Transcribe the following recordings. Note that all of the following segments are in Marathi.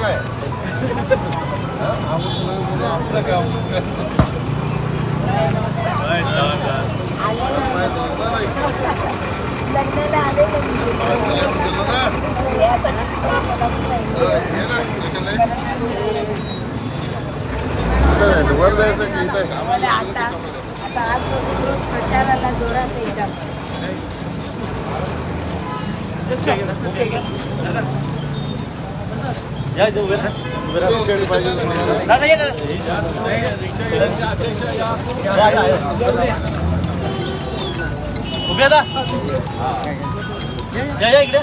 काय आपलं काय, वर जायचं की इथं आता आजपासून प्रचाराला जोरात येतात किती शेड पाहिजे तुम्हाला? उभे आता या या इकडे.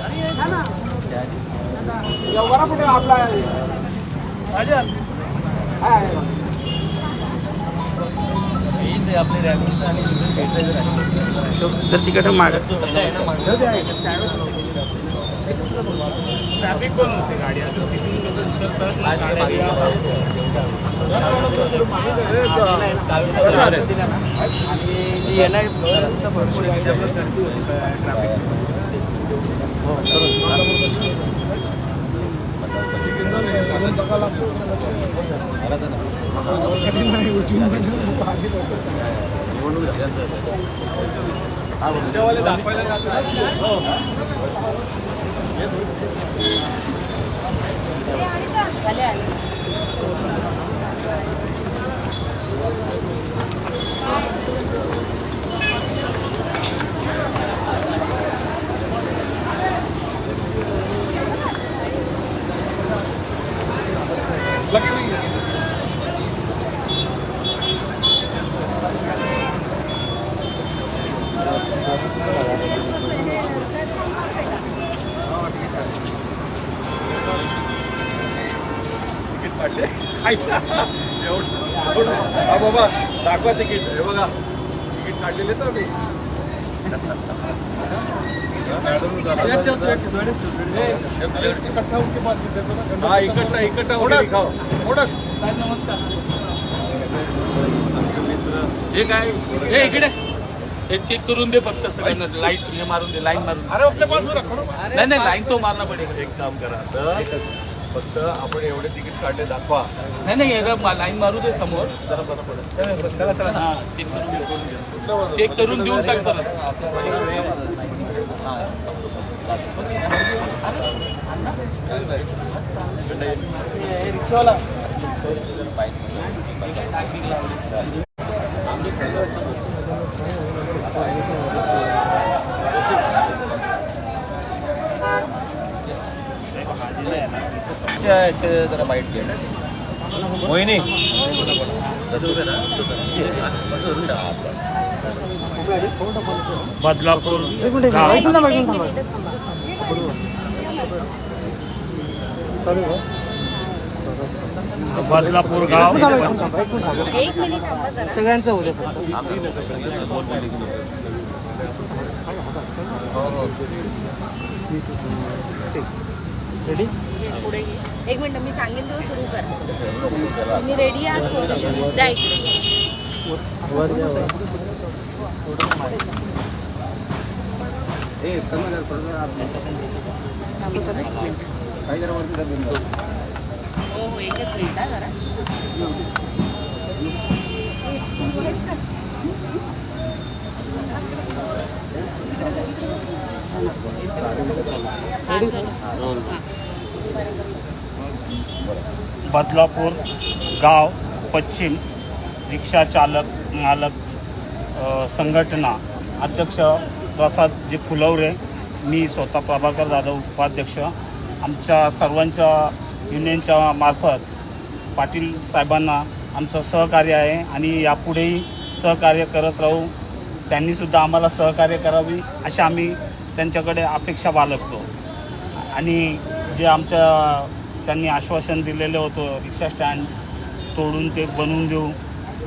आपले तर तिकडे माग ट्रॅफिक पण होते गाडी? आता तिथून आणि येणार भरपूर ट्रॅफिक दाखवायला Gracias. हा बाबा दाखवा तिकीट. हे बघा तिकीट काढलेले तर मी एक इकट्ठा उनके पास भी दे दो ना, चंद्र- हा. हे काय? हे इकडे. हे चेक करून दे फक्त सगळ्यांना. लाइट हे मारून दे लाईन मारून. अरे अपने पास नाही नाही लाईन तो मारणं पडेल. एक काम करा सर फक्त आपण एवढे तिकीट काढले दाखवा. नाही नाही लाईन मारू दे समोर. हा. चेक करून देऊन टाक परत. रिक्षावाला. जरा बाईट घे मोहिनी. बदलापूर. बदलापूर गाव. सगळ्यांचं होते रेडी पुढे घे. एक मिनिट मी सांगेन तेव्हा सुरू कर. तुम्ही रेडी आहात? फोटोशूट द्या इकडे हो हो एकच मिनिट हा जरा. हा, चलो. हा. बदलापूर गाव पश्चिम रिक्षा चालक मालक संघटना अध्यक्ष प्रसाद जे फुलवरे मी स्वतः प्रभाकर जाधव उपाध्यक्ष. आमच्या सर्वांच्या युनियनच्या मार्फत पाटील साहेबांना आमचं सहकार्य आहे आणि यापुढेही सहकार्य करत राहू. त्यांनीसुद्धा आम्हाला सहकार्य करावी अशी आम्ही त्यांच्याकडे अपेक्षा बाळगतो. आणि जे आमच्या त्यांनी आश्वासन दिलेलं होतं रिक्षा स्टँड तोडून ते बनवून देऊ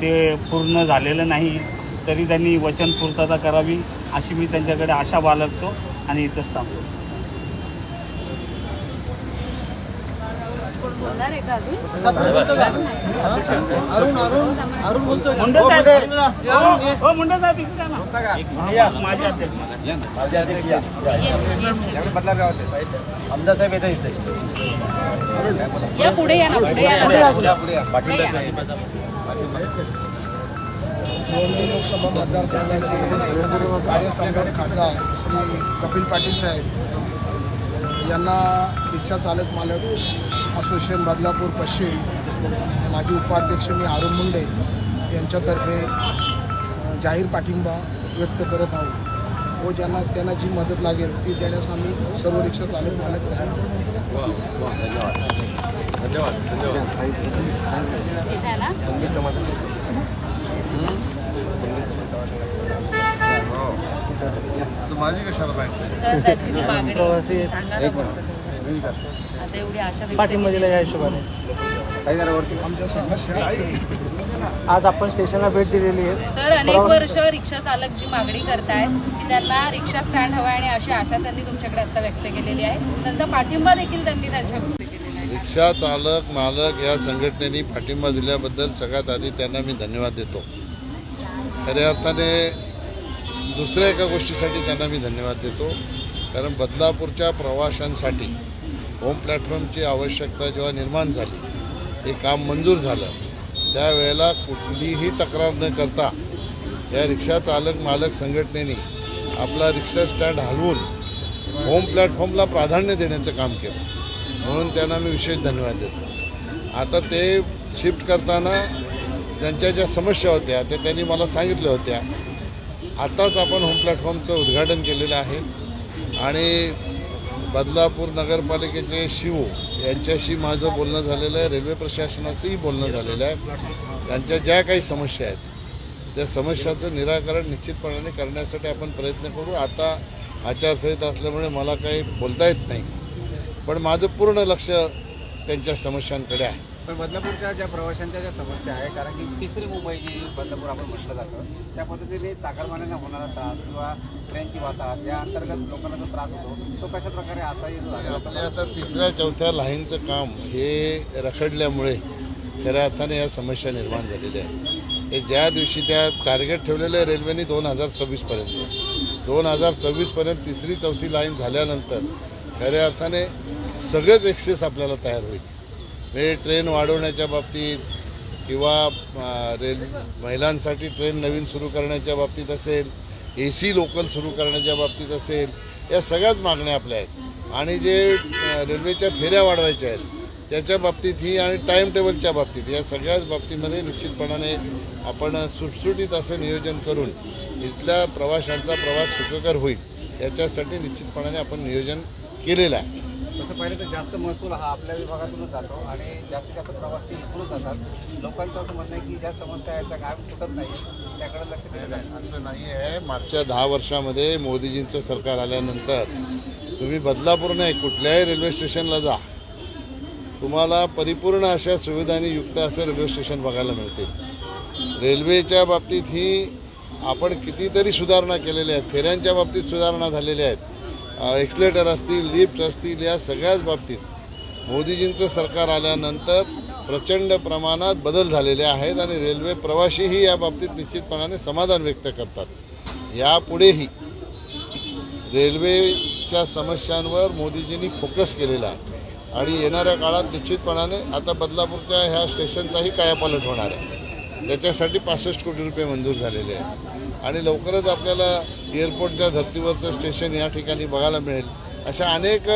ते पूर्ण झालेलं नाही तरी त्यांनी वचन पूर्तता करावी अशी मी त्यांच्याकडे आशा बाळगतो आणि इथंच थांबतो बोलणार आहे का अजून मुंडे साहेब हो, हो मुंडे साहेब इकडे ना या, माझे अध्यक्ष माझे अध्यक्ष या. Yes, yes. बदला गावात या. पुढे या ना पुढे या. दोन्ही लोकसभा मतदारसंघाचे कार्यसम्राट खासदार श्री कपिल पाटील साहेब यांना रिक्षा चालक मालक असोसिएशन बदलापूर पश्चिम माजी उपाध्यक्ष मी अरुण मुंडे यांच्यातर्फे जाहीर पाठिंबा व्यक्त करत आहोत. व ज्यांना त्यांना जी मदत लागेल ती देण्यास आम्ही सर्व रिक्षा चालक मालक धन्यवाद. माझी कशाला पाहिजे तर त्याची ती मागणी सांगा ना फक्त. आता एवढी आशा व्यक्त केली आहे. आमच्या समस्या आज आपण स्टेशनला भेट दिलेली आहे. सर अनेक वर्ष रिक्षा चालक जी मागणी करतायत की त्यांना रिक्षा स्टँड हवा आणि अशी आशा त्यांनी तुमच्याकडे आता व्यक्त केलेली आहे. त्यांचा पाठिंबा देखील त्यांनी त्यांच्याकडे केलेला आहे रिक्षा चालक मालक या संघटनेने पाठिंबा दिल्याबद्दल सगळ्यात आधी त्यांना मी धन्यवाद देतो. खऱ्या अर्थाने दुसऱ्या एका गोष्टीसाठी त्यांना मी धन्यवाद देतो. कारण बदलापूरच्या प्रवाशांसाठी होम प्लॅटफॉर्मची आवश्यकता जेव्हा निर्माण झाली हे काम मंजूर झालं त्यावेळेला कुठलीही तक्रार न करता या रिक्षा चालक मालक संघटनेने आपला रिक्षा स्टँड हलवून होम प्लॅटफॉर्मला प्राधान्य देण्याचं काम केलं. म्हणून त्यांना मी विशेष धन्यवाद देतो. आता ते शिफ्ट करताना त्यांच्या ज्या समस्या होत्या त्या त्यांनी मला सांगितल्या होत्या. आताच आपण होम प्लॅटफॉर्मचं उद्घाटन केलेलं आहे. आणि बदलापूर नगरपालिकेचे शिव यांच्याशी माझं बोलणं झालेलं आहे रेल्वे प्रशासनाचंही बोलणं झालेलं आहे. त्यांच्या ज्या काही समस्या आहेत त्या समस्याचं निराकरण निश्चितपणाने करण्यासाठी आपण प्रयत्न करू. आता आचारसंहिता असल्यामुळे मला काही बोलता येत नाही पण माझं पूर्ण लक्ष त्यांच्या समस्यांकडे आहे. पण बदलापूरच्या ज्या प्रवाशांच्या ज्या समस्या आहे कारण की तिसरी मुंबई जी बदलापूर आपण म्हटलं जातं त्या पद्धतीने चाकरमान्यांना होणारा त्रास किंवा ट्रेनची वाताहत त्या अंतर्गत लोकांना जो त्रास होतो तो कशा प्रकारे असा येतो म्हणजे आपल्या आता तिसऱ्या चौथ्या लाईनचं काम हे रखडल्यामुळे खऱ्या अर्थाने या समस्या निर्माण झालेल्या आहेत. हे ज्या दिवशी त्या टार्गेट ठेवलेलं आहे रेल्वेने दोन हजार सव्वीसपर्यंत दोन हजार सव्वीसपर्यंत तिसरी चौथी लाईन झाल्यानंतर खऱ्या अर्थाने सगळेच एक्सेस आपल्याला तयार होईल. म्हणजे ट्रेन वाढवण्याच्या बाबतीत किंवा रेल महिलांसाठी ट्रेन नवीन सुरू करण्याच्या बाबतीत असेल ए सी लोकल सुरू करण्याच्या बाबतीत असेल या सगळ्याच मागण्या आपल्या आहेत. आणि जे रेल्वेच्या फेऱ्या वाढवायच्या आहेत त्याच्या बाबतीत ही आणि टाईम टेबलच्या बाबतीत या सगळ्याच बाबतीमध्ये निश्चितपणाने आपण सुटसुटीत असं नियोजन करून इथल्या प्रवाशांचा प्रवास सुखकर होईल याच्यासाठी निश्चितपणाने आपण नियोजन केलेलं आहे. तसं पाहिलं तर जास्त महसूल हा आपल्या विभागातूनच जातो आणि जास्तीत जास्त प्रवासी इकडून जातात. लोकांचं असं म्हणणं आहे की ज्या समस्या आहेत त्या कायम सुटत नाही त्याकडे लक्ष दिलं जाईल. असं नाही आहे. मागच्या दहा वर्षामध्ये मोदीजींचं सरकार आल्यानंतर तुम्ही बदलापूर नाही कुठल्याही रेल्वे स्टेशनला जा. तुम्हाला परिपूर्ण अशा सुविधांनी युक्त असं रेल्वे स्टेशन बघायला मिळते रेल्वेच्या बाबतीत ही आपण कितीतरी सुधारणा केलेल्या आहेत. फेऱ्यांच्या बाबतीत सुधारणा झालेल्या आहेत. एक्सलेटर असतील लिफ्ट असतील या सगळ्याच बाबतीत मोदीजींचं सरकार आल्यानंतर प्रचंड प्रमाणात बदल झालेले आहेत आणि रेल्वे प्रवाशीही या बाबतीत निश्चितपणाने समाधान व्यक्त करतात. यापुढेही रेल्वेच्या समस्यांवर मोदीजींनी फोकस केलेला आहे. आणि येणाऱ्या काळात निश्चितपणाने आता बदलापूरच्या ह्या स्टेशनचाही कायापालट होणार आहे. त्याच्यासाठी पासष्ट कोटी रुपये मंजूर झालेले आहेत. आणि लवकरच आपल्याला एअरपोर्टच्या धर्तीवरचं स्टेशन या ठिकाणी बघायला मिळेल. अशा अनेक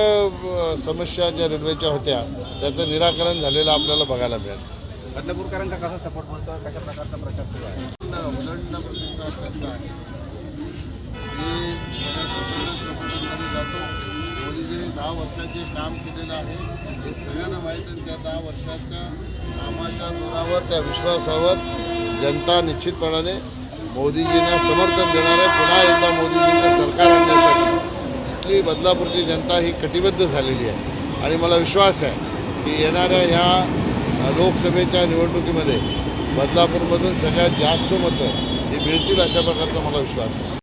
समस्या ज्या रेल्वेच्या होत्या त्याचं निराकरण झालेलं आपल्याला बघायला मिळेल. बदलापूरकरांचा कसा सपोर्ट मिळतो कशा प्रकारचा प्रचार सुरू आहे? उदंड प्रतिसाद त्यांचा आहे. मी सगळ्या संघटना संघटनांमध्ये जातो. मोदीजींनी दहा वर्षाचे काम केलेलं आहे हे सगळ्यांना माहीत आहे. त्या दहा वर्षाच्या कामाच्या जोरावर त्या विश्वासावर जनता निश्चितपणाने मोदीजींना समर्थन देणार पुन्हा एकदा मोदीजींचं सरकार आणण्यासाठी. इथली बदलापूरची जनता ही कटिबद्ध झालेली आहे. आणि मला विश्वास आहे की येणाऱ्या ह्या लोकसभेच्या निवडणुकीमध्ये बदलापूरमधून सगळ्यात जास्त मतं ही मिळतील अशा प्रकारचा मला विश्वास आहे.